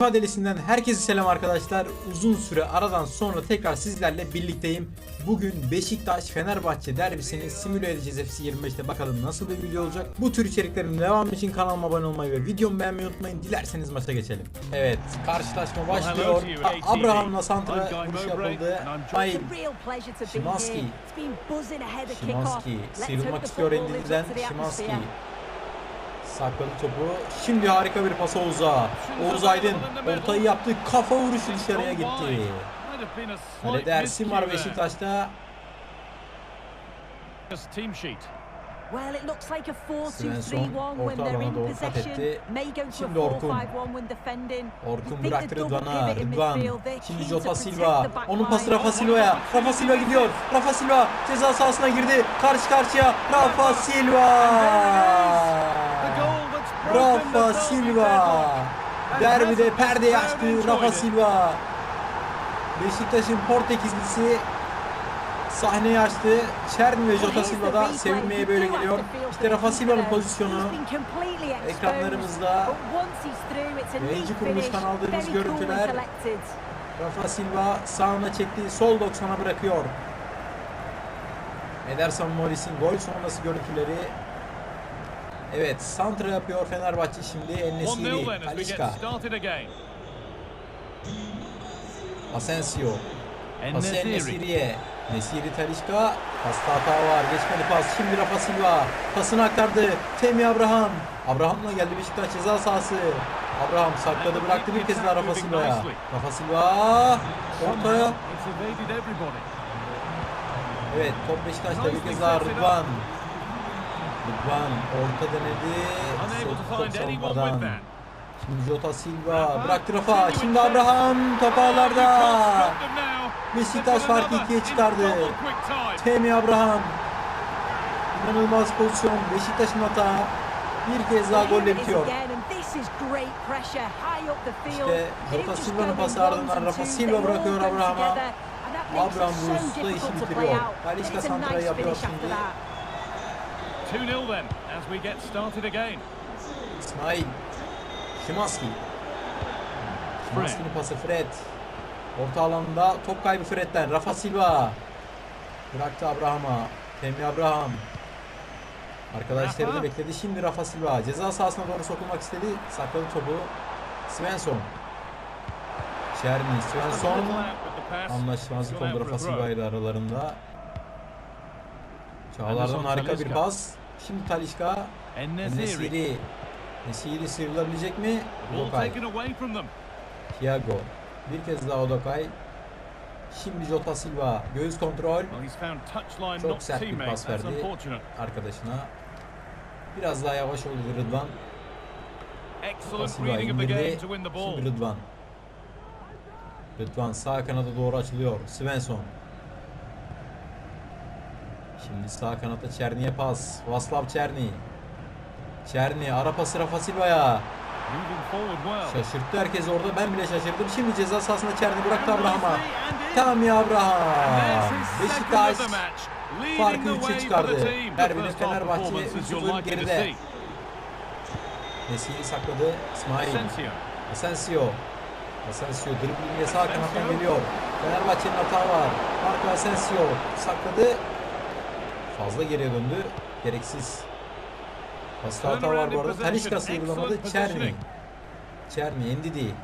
mücadelesinden herkese selam arkadaşlar. Uzun süre aradan sonra tekrar sizlerle birlikteyim. Bugün Beşiktaş Fenerbahçe derbisini simüle edeceğiz FC 25'te bakalım nasıl bir video olacak. Bu tür içeriklerin devamı için kanalıma abone olmayı ve videomu beğenmeyi unutmayın. Dilerseniz maça geçelim. Evet karşılaşma başlıyor. A- Abraham'la Santra vuruş yapıldı. Hayır. Szymanski. Şimanski sıyrılmak istiyor Endili'den. Şimanski sakladı topu. Şimdi harika bir pas Oğuz'a. Oğuz Aydın ortayı yaptı. Kafa vuruşu dışarıya gitti. Kalede Ersin var Beşiktaş'ta. Team sheet. Well, it looks like a 4-2-3-1 Svensson orta alana doğru kat etti. Şimdi Orkun. 4-5-1 when defending. Orkun bıraktı Rıdvan'a. Rıdvan. Şimdi Jota Silva. Onun pası. Rafa Silva'ya. Rafa Silva gidiyor. Rafa Silva ceza sahasına girdi. Karşı karşıya. Rafa Silva. Rafa Silva. Derbide has açtı Rafa. Silva. Beşiktaş'ın Portekizlisi sahneyi açtı. Çerni ve Jota Silva da sevinmeye böyle geliyor. İşte Rafa Silva'nın pozisyonu. Ekranlarımızda yayıncı kuruluştan aldığımız görüntüler. Rafa Silva sağına çekti. Sol 90'a bırakıyor. Ederson Morris'in gol sonrası görüntüleri. Evet, Santra yapıyor Fenerbahçe şimdi. 1-0 then Ennesiri, as we Talişka, get started again. Asensio, Enesiri. Nesiri'ye. Nesiri Talişka. Pasta hata var. Geçmedi pas. Şimdi Rafa Silva. Pasını aktardı. Temi Abraham. Abraham'la geldi Beşiktaş ceza sahası. Abraham sakladı bıraktı bir kez daha Rafa Silva'ya. Rafa Silva. Ortaya. Evet top Beşiktaş'ta bir kez daha Rıdvan. Rıdvan orta denedi. Savunmadan. that. Şimdi Jota Silva bıraktı Rafa. Şimdi Abraham top ağlarda. Stop them now. Beşiktaş farkı ikiye çıkardı. Temi Abraham. İnanılmaz pozisyon. Beşiktaş'ın hata. Bir kez daha golle bitiyor. İşte Jota Silva'nın pası ardından Rafa Silva bırakıyor Abraham'a. Abraham Rus'la işi bitiriyor. Talişka santrayı yapıyor şimdi. 2-0 then as we get started again. İsmail. Şimanski. Şimanski'nin pası Fred. Orta alanda top kaybı Fred'den. Rafa Silva. Bıraktı Abraham'a. Temi Abraham. Arkadaşları da bekledi. Şimdi Rafa Silva ceza sahasına doğru sokulmak istedi. Sakladı topu. Svensson. Çerni. Svensson. Anlaşmazlık oldu Rafa. Silva ile aralarında. Çağlar'dan harika bir pas. Şimdi Talişka. Nesiri. Nesiri sıyrılabilecek mi? Ball Dokay. taken away from them. Thiago. Bir kez daha Odokay. Şimdi Jota Silva. Göğüs kontrol Çok sert bir pas verdi. arkadaşına. Biraz daha yavaş oldu Rıdvan. Jota Excellent Silva reading of the game indirdi. to win the ball. Şimdi Rıdvan. Rıdvan sağ kanada doğru açılıyor. Svensson. Şimdi sağ kanatta Çerni'ye pas. Vaslav Çerni. Çerni ara pası Rafa Silva'ya. Şaşırttı herkes orada. Ben bile şaşırdım. Şimdi ceza sahasında Çerni bıraktı Abraham'a. nicely and in. Tam ya And there's Abraham. Beşiktaş farkı the 3'e way for çıkardı. Derbide Fenerbahçe performance as you're 3-0 likely to geride. see. Messi'yi sakladı. İsmail. Asensio. Asensio. Driblingle sağ kanattan geliyor. Fenerbahçe'nin hata var. Marco Asensio sakladı. Fazla geriye döndü. Gereksiz. Pasta hata var bu arada. Talişka sıyrılamadı. Çerni. Çerni, Endidi.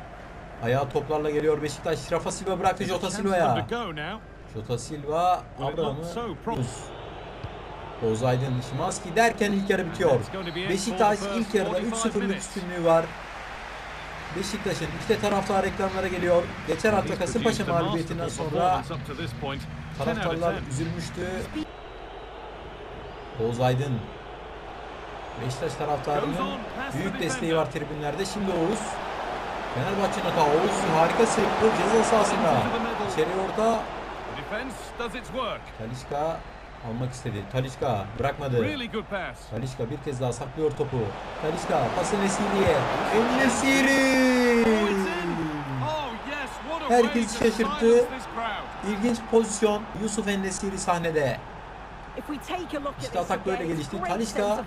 Ayağı toplarla geliyor Beşiktaş. Rafa Silva bıraktı Jota Silva'ya. Jota Silva Abraham'ı. Oğuz Aydın, Şimanski derken ilk yarı bitiyor. Beşiktaş ilk yarıda 45 3-0'lık minutes. üstünlüğü var. Beşiktaş'ın işte taraftar reklamlara geliyor. Geçen hafta Kasımpaşa mağlubiyetinden sonra performance up Oğuz Aydın. Beşiktaş taraftarının büyük desteği var tribünlerde. Şimdi Oğuz. Fenerbahçe'nin hata. Oğuz harika sıyrıldı ceza sahasında. İçeri orta. Talişka almak istedi. Talişka bırakmadı. Talişka bir kez daha saklıyor topu. Talişka pası Nesiri'ye. Nesiri. Oh, Herkes şaşırttı. İlginç pozisyon. Yusuf Ennesiri sahnede. İşte atak böyle gelişti. Talişka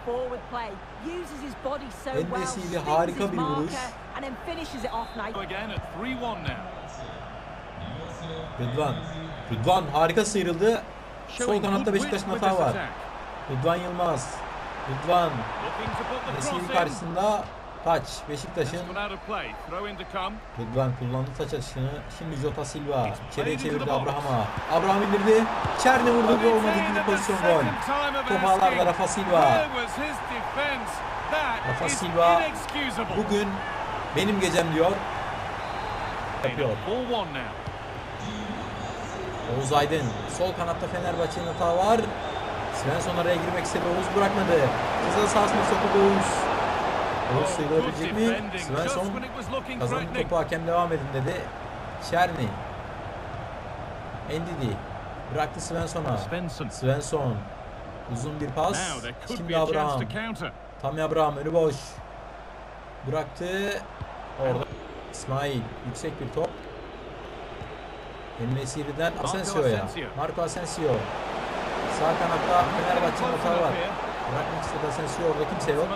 En-Nesyri harika bir vuruş. and then finishes it off nice. Again at 3-1 now. Rıdvan. Rıdvan harika sıyrıldı. Sol kanatta Beşiktaş'ın hata var. Rıdvan Yılmaz. Rıdvan. Looking to put the Eski cross in. karşısında taç. Beşiktaş'ın. Rıdvan kullandı taç atışını. Şimdi Jota Silva. İçeriye çevirdi. Abraham'a. Abraham indirdi. Çerni vurdu ve olmadı in ikinci pozisyon gol. second time of Top ağlarda asking. Rafa Silva. Rafa Silva. Bugün benim gecem diyor. Yapıyor. 4-1 now. Oğuz Aydın. Sol kanatta Fenerbahçe'nin hata var. Svensson araya girmek istedi. Oğuz bırakmadı. Ceza sahasına sokuldu Oğuz. Oğuz sıyrılabilecek good mi? Svensson threatening. topu hakem devam edin dedi. Çerni. Endidi. Bıraktı Svensson'a. Svensson. Uzun bir pas. Şimdi Abraham. Tammy Abraham önü boş. Bıraktı. Orada İsmail. Yüksek bir top. Enesiri'den Marco Asensio'ya. Asensio. Marco Asensio. Sağ kanatta Fenerbahçe'nin enough var. Bırakmak istedi Asensio orada kimse yok.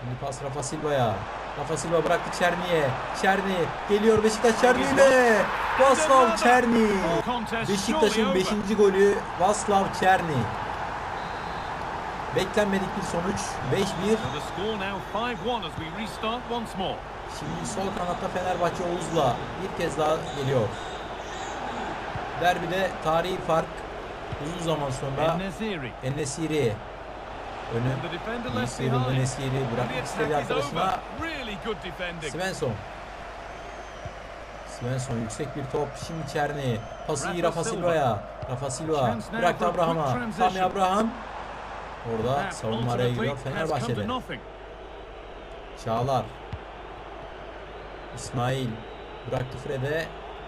Şimdi pas Rafa Silva'ya. Rafa Silva bıraktı Çerni'ye. Çerni geliyor Beşiktaş Çerni ile. Vaslav Çerni. Beşiktaş'ın surely over. 5. golü Vaslav Çerni. Beklenmedik bir sonuç. 5-1. So the score now 5-1 as we restart once more. Şimdi sol kanatta Fenerbahçe Oğuz'la bir kez daha geliyor. Derbide tarihi fark uzun zaman sonra Nesiri. Enesiri önü. Enesiri the bırakmak istedi arkadaşına. Svensson Svensson yüksek bir top şimdi Çerni pası Rafa Rafa Silva. Silva'ya Rafa Silva bıraktı Abraham'a. Sami Abraham orada savunma araya giriyor Fenerbahçe'de. Çağlar. İsmail. Bıraktı Fred'e.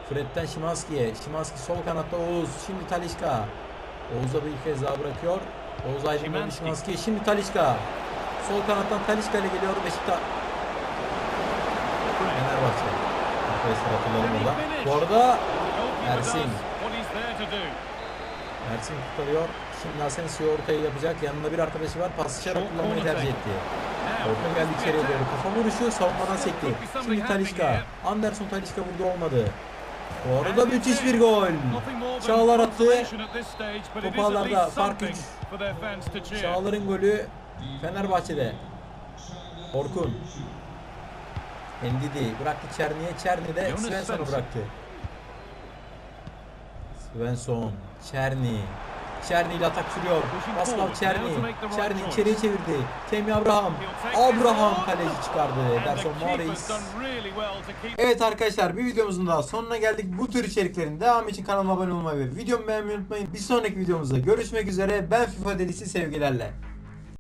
Fred'den Şimanski'ye. Şimanski sol kanatta Oğuz. Şimdi Talişka. Oğuz'a bir kez daha bırakıyor. Oğuz Aydın döndü Szymanski. Şimanski'ye. Şimdi Talişka. Sol kanattan Talişka ile geliyor Beşiktaş. Fenerbahçe. Arkadaşlar hatırlayalım orada. Bu arada Ersin. Ersin kurtarıyor. Şimdi Asensio ortayı yapacak. Yanında bir arkadaşı var. Paslaşarak kullanmayı tercih etti. Orta geldi içeriye doğru. Kafa vuruşu savunmadan sekti. Şimdi Talişka. Anderson Talişka burada olmadı. Bu arada müthiş bir gol. Çağlar attı. least fark something üç. for their fans to cheer. Çağlar'ın golü Fenerbahçe'de. Orkun. Endidi bıraktı Çerni'ye. Çerni de Jonas Svensson'u Svensson. bıraktı. Svensson. Çerni. Çerni ile atak sürüyor. Vaslav. Çerni. Çerni içeriye çevirdi. Temi Abraham. Abraham kaleci çıkardı. Ederson keep Evet arkadaşlar bir videomuzun daha sonuna geldik. Bu tür içeriklerin devamı için kanalıma abone olmayı ve videomu beğenmeyi unutmayın. Bir sonraki videomuzda görüşmek üzere. Ben FIFA delisi sevgilerle.